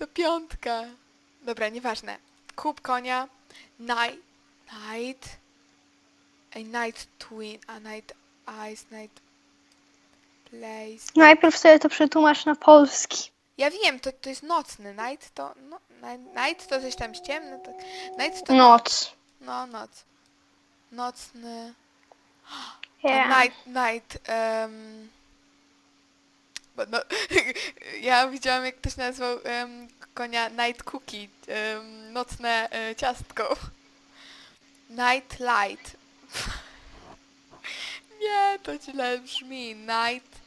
To piątka. Dobra, nieważne. Kup konia. Night. Night. A night twin. A night eyes. Night place. Najpierw sobie to przetłumacz na polski. Ja wiem, to, to jest nocny. Night to... No, ni- night to coś tam ciemne. To, night to... Noc. No, noc. Nocny... A Yeah. night... Night... Um... No, ja widziałam, jak ktoś nazwał em, konia Night Cookie. em, nocne e, ciastko. Night Light. Nie, to źle brzmi. Night...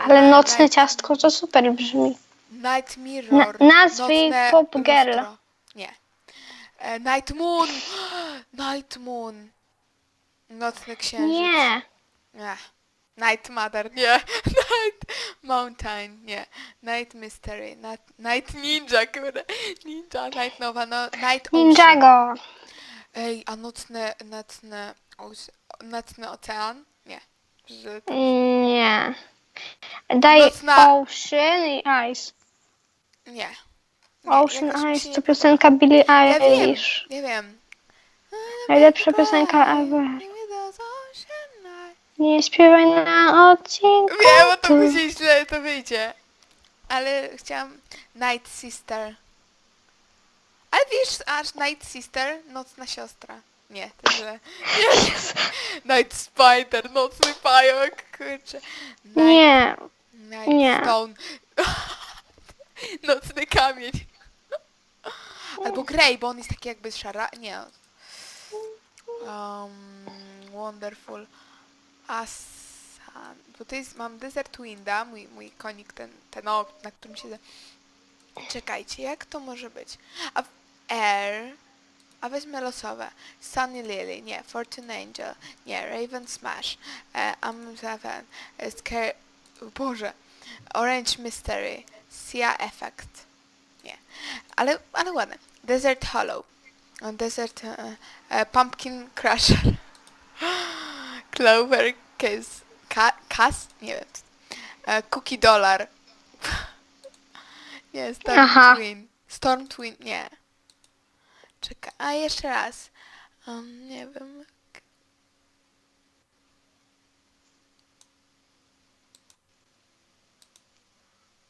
Ale nocne night, ciastko to super brzmi. Night Mirror. Na- nazwij nocne Pop Girl. lustro. Nie. E, Night Moon. Night Moon. Nocny księżyc. Nie. Nie. Night Mother, nie. Night Mountain, nie. Night Mystery, Night, night Ninja, kurde. Ninja, Night Nowa, no, Night Ocean. Ninjago. Ej, a nocne, nocne, oce- nocny ocean? Nie. Że to... Nie. Daj Nocna- Ocean i Ice. Nie. Nie, Ocean jakoś mi się Ice to piosenka Billie Ja wiem, Eilish. nie wiem. Najlepsza piosenka ever. Nie śpiewaj na odcinku. Wiem, bo to później źle to wyjdzie. Ale chciałam Night Sister. Ale wiesz, aż Night Sister, nocna siostra. Nie, to źle. Nie. Night Spider, nocny pająk, kurczę. Night, Nie. Night nie. Stone. nocny kamień. Albo Grey, bo on jest taki jakby szara... Nie. Um, wonderful. Asan. To jest, mam Desert Winda, mój, mój konik, ten, ten o, na którym siedzę. Czekajcie, jak to może być? A w Air, a weźmy losowe. Sunny Lily, nie. Fortune Angel, nie. Raven Smash, e, Seven, e, Scare... Boże. Orange Mystery, Sia Effect, nie. Ale, ale ładne. Desert Hollow, Desert e, e, Pumpkin Crusher, Clover Kiss, Ka Kas? Nie wiem. E, Cookie Dollar. nie, Storm Aha. Twin. Storm Twin, nie. Czekaj, a jeszcze raz. Um, nie wiem.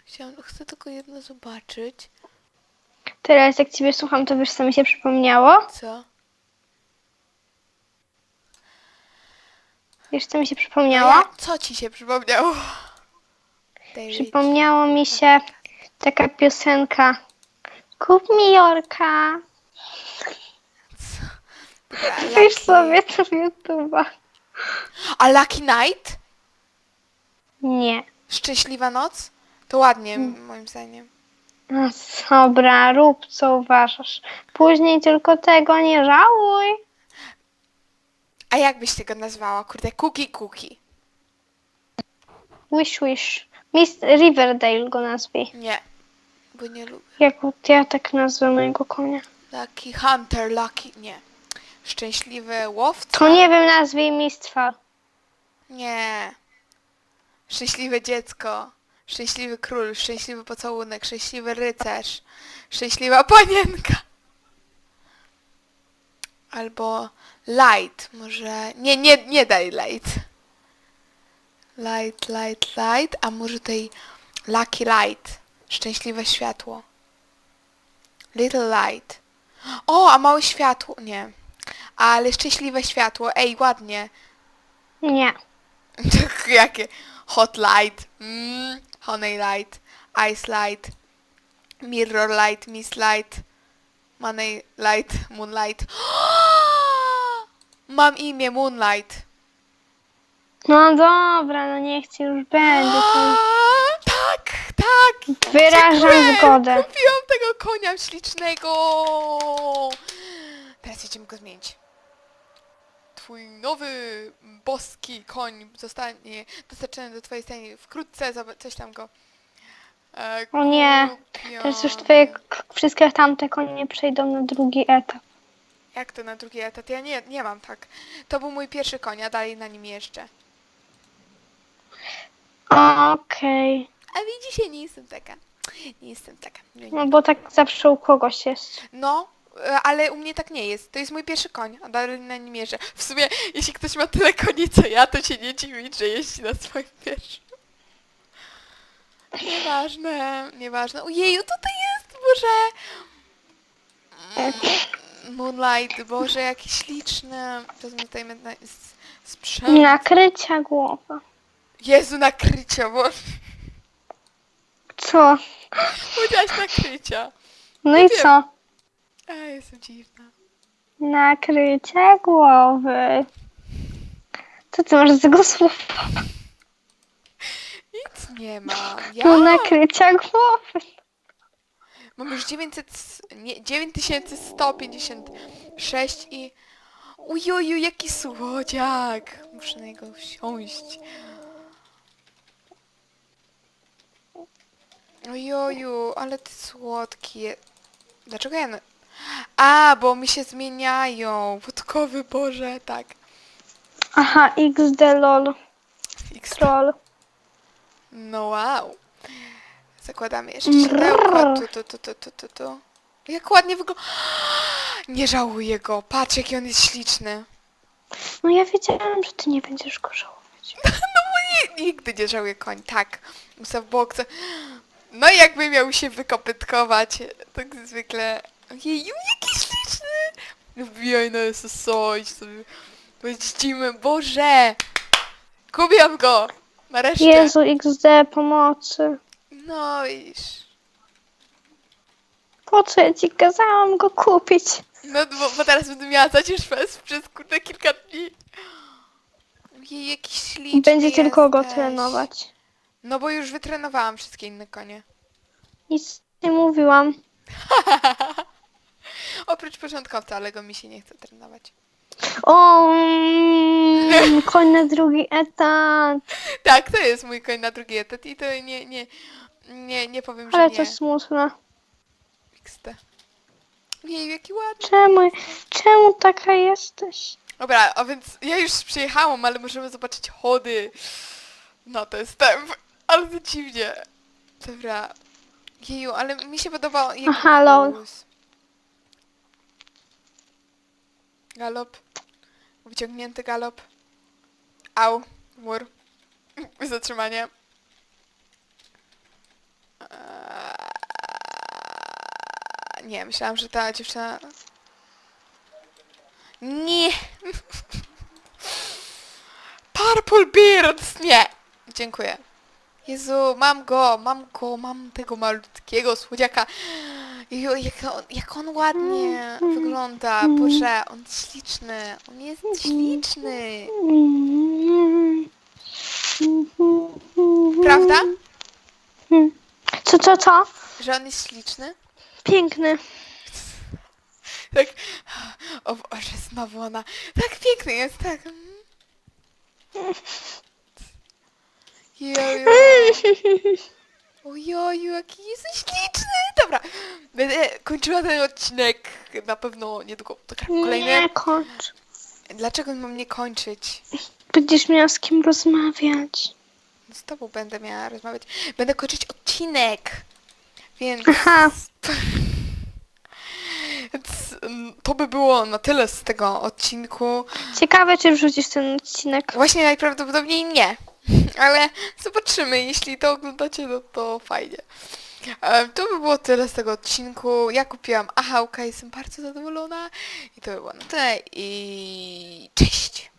Chciałam, chcę tylko jedno zobaczyć. Teraz jak ciebie słucham, to wiesz co mi się przypomniało? Co? Wiesz co mi się przypomniało? co ci się przypomniało? David. Przypomniało mi się taka piosenka. Kup mi Jorka. Lucky- sobie to w YouTube'a. A Lucky Night? Nie. Szczęśliwa noc? To ładnie, moim zdaniem. No dobra, rób co uważasz. Później tylko tego nie żałuj. A jak byś tego nazwała? Kurde, Cookie Cookie. Wish wish. Miss Riverdale go nazwij. Nie, bo nie lubię. Jak ja tak nazwę mojego konia. Lucky Hunter, Lucky... Nie. Szczęśliwy łowca? To nie wiem, nazwij mistwa. Nie. Szczęśliwe dziecko. Szczęśliwy król, szczęśliwy pocałunek, szczęśliwy rycerz, szczęśliwa panienka. Albo light, może... Nie, nie, nie daj light. Light, light, light, a może tej lucky light. Szczęśliwe światło. Little light. O, a małe światło. Nie. Ale szczęśliwe światło. Ej, ładnie. Nie. Jakie? Hot light, mm, honey light, ice light, mirror light, mist light, money light, moonlight. Mam imię Moonlight. No dobra, no niech ci już będzie. To Tak, tak. wyrażam Dziękuję. zgodę. Kupiłam tego konia ślicznego. Teraz jedziemy go zmienić. Twój nowy boski koń zostanie dostarczony do twojej stajni wkrótce. zob- Coś tam go. O nie. Teraz już twoje k- wszystkie tamte konie przejdą na drugi etap. Jak to na drugi etat? Ja nie, nie mam tak. To był mój pierwszy koń, a dalej na nim jeszcze. Okej. A widzicie, nie jestem taka. Nie jestem taka. Nie, nie. No bo tak zawsze u kogoś jest. No, e, ale u mnie tak nie jest. To jest mój pierwszy koń, a dalej na nim jeżdżę. W sumie, jeśli ktoś ma tyle koni co ja, to się nie dziwi, że jeździ na swoim pierwszym. Nieważne, nieważne. Ojeju, to to jest, Boże! Mm, Moonlight, Boże, jakie śliczne. Wezmę tutaj na sprzęt. Nakrycia głowa. Jezu, nakrycia, bo Co? powiedziałaś nakrycia. No i wiem. co? A, jestem dziwna. Nakrycia głowy. Co ty masz z tego słowa? Nie ma. Ja No nakrycia głowy. mam już 900, s- nie, 9156 i... Ujoju, jaki słodziak. Muszę na niego wsiąść. Ojoju, ale ty słodki. je- Dlaczego ja... Na... A, bo mi się zmieniają. Wodkowy Boże, tak. Aha, XD lol. X Troll. No wow. Zakładamy jeszcze siodełko. Tu, tu, tu, tu, tu, tu, tu. Jak ładnie wygląda. Nie żałuję go. Patrz, jaki on jest śliczny. No ja wiedziałam, że ty nie będziesz go żałować. No bo nie, nigdy nie żałuję koń. Tak. Musa w bokce. No i jakby miał się wykopytkować. Tak zwykle. Ojeju, jaki śliczny. Wbijaj na SSO i sobie pojeździmy. Boże. Kupiam go. Nareszcie. Jezu, XD pomocy. No iż. Po co ja ci kazałam go kupić? No bo, bo teraz będę miała zacież fest przez kurde kilka dni. Ojej, jakiś śliczny Będzie tylko go jesteś. trenować. No bo już wytrenowałam wszystkie inne konie. Nic nie mówiłam. Oprócz początkowca, ale go mi się nie chce trenować. O, mm, koń na drugi etap. Tak, to jest mój koń na drugi etat i to nie, nie, nie, nie powiem, że Ale nie. to smutne. XD. Jej, jaki ładny. Czemu, czemu taka jesteś? Dobra, a więc ja już przyjechałam, ale możemy zobaczyć chody. No to jest temp. Ale to dziwnie. Dobra. Jeju, ale mi się podoba jego Aha, lol. Galop. Wyciągnięty galop. Au. Mur. Zatrzymanie. Eee, Nie, myślałam, że ta dziewczyna... Nie! Purple Beards! Nie! Dziękuję. Jezu, mam go, mam go, mam tego malutkiego słodziaka. Jeju, jak on, jak on ładnie wygląda. Boże, on jest śliczny. On jest śliczny. Prawda? Co, co, co? Że on jest śliczny? Piękny. Tak. O Boże, znowu ona. Tak piękny jest, tak. mm. Jojo. Ojoju, jaki jesteś śliczny. Dobra, będę kończyła ten odcinek na pewno niedługo. Dobra, kolejny. Nie kończ. Dlaczego mam nie kończyć? Będziesz miał z kim rozmawiać. Z tobą będę miała rozmawiać. Będę kończyć odcinek. Więc... Aha. Więc mm, to by było na tyle z tego odcinku. Ciekawe, czy wrzucisz ten odcinek. Właśnie najprawdopodobniej nie. Ale zobaczymy, jeśli to oglądacie, no to fajnie. E, To by było tyle z tego odcinku. Ja kupiłam ahałka, jestem bardzo zadowolona. I to by było na tyle. I cześć!